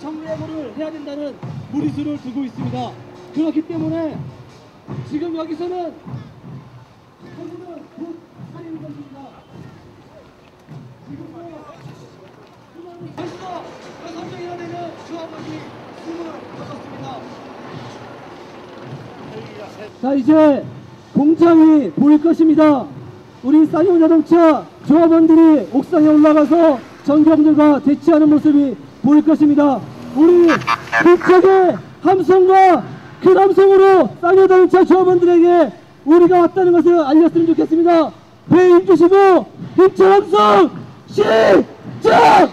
정례고를 해야 된다는 무리수를 두고 있습니다. 그렇기 때문에 지금 여기서는 저기는 곧 살인 것입니다. 지금도 벌써 여섯 명이나 되는 주화분이 숨을 거뒀습니다. 자 이제 공장이 보일 것입니다. 우리 싸니오 자동차 조합원들이 옥상에 올라가서 전경들과 대치하는 모습이 보일 것입니다. 우리 대책의 함성과 그 함성으로 싸니오 자동차 조합원들에게 우리가 왔다는 것을 알렸으면 좋겠습니다. 배 힘주시고 힘찬 함성 시작!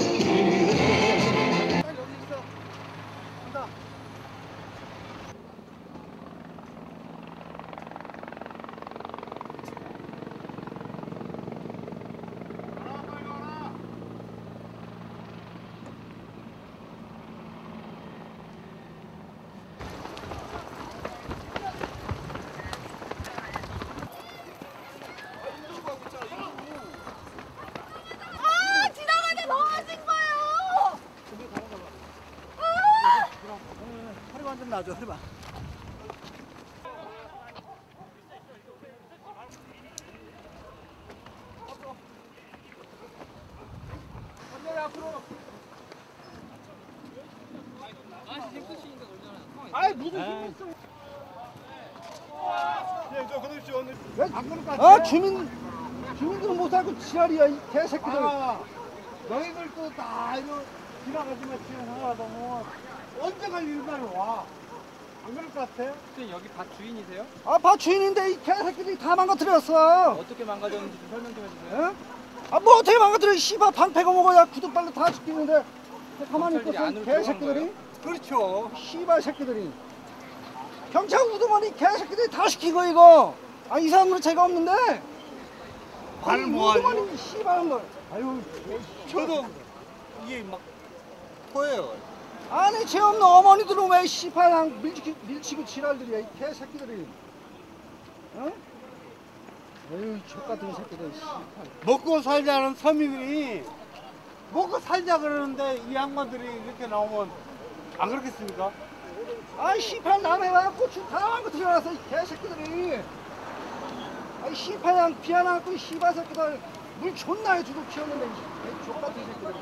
아 지나가다 넘어진 거예요. 아! 놔줘, 허리만. 아이 무슨 힘 있어? 예? 아 주민 주민들은 못 살고 지랄이야 이 개새끼들. 너희들도 다 이거 지나가지만 지나가다 뭐 언제 갈 일만 와. 안 그럴 것 같아? 선생님 여기 밭 주인이세요? 아, 봐 주인인데 이 개새끼들이 다 망가뜨렸어. 어떻게 망가졌는지 좀 설명 좀 해주세요. 예? 아, 뭐 어떻게 망가뜨려? 씨발 방패가 먹어야 구두발로 다 죽이는데 가만히 있겠어? 개새끼들이? 그렇죠. 씨발 새끼들이. 경찰 우두머니 개새끼들이 다 시키고 이거. 아, 이 사람으로 죄가 없는데. 뭐 하죠? 우두머니 씨발 한 걸. 아유, 저도 이게 막 토해요. 아니 죄 없는 어머니들은 왜 씨발랑 밀치고, 밀치고 지랄들이야 이 개새끼들이. 어? 에휴, 족같은 새끼들 씨발. 먹고 살자는 서민이 먹고 살자 그러는데 이 양반들이 이렇게 나오면 안 그렇겠습니까? 아이 씨발 남의 와 고추 다 하고 들어가서 이 개새끼들이 아이 씨발 양 피아나고 이 씨발 새끼들 물 존나 해주고 키웠는데 이 족같은 새끼들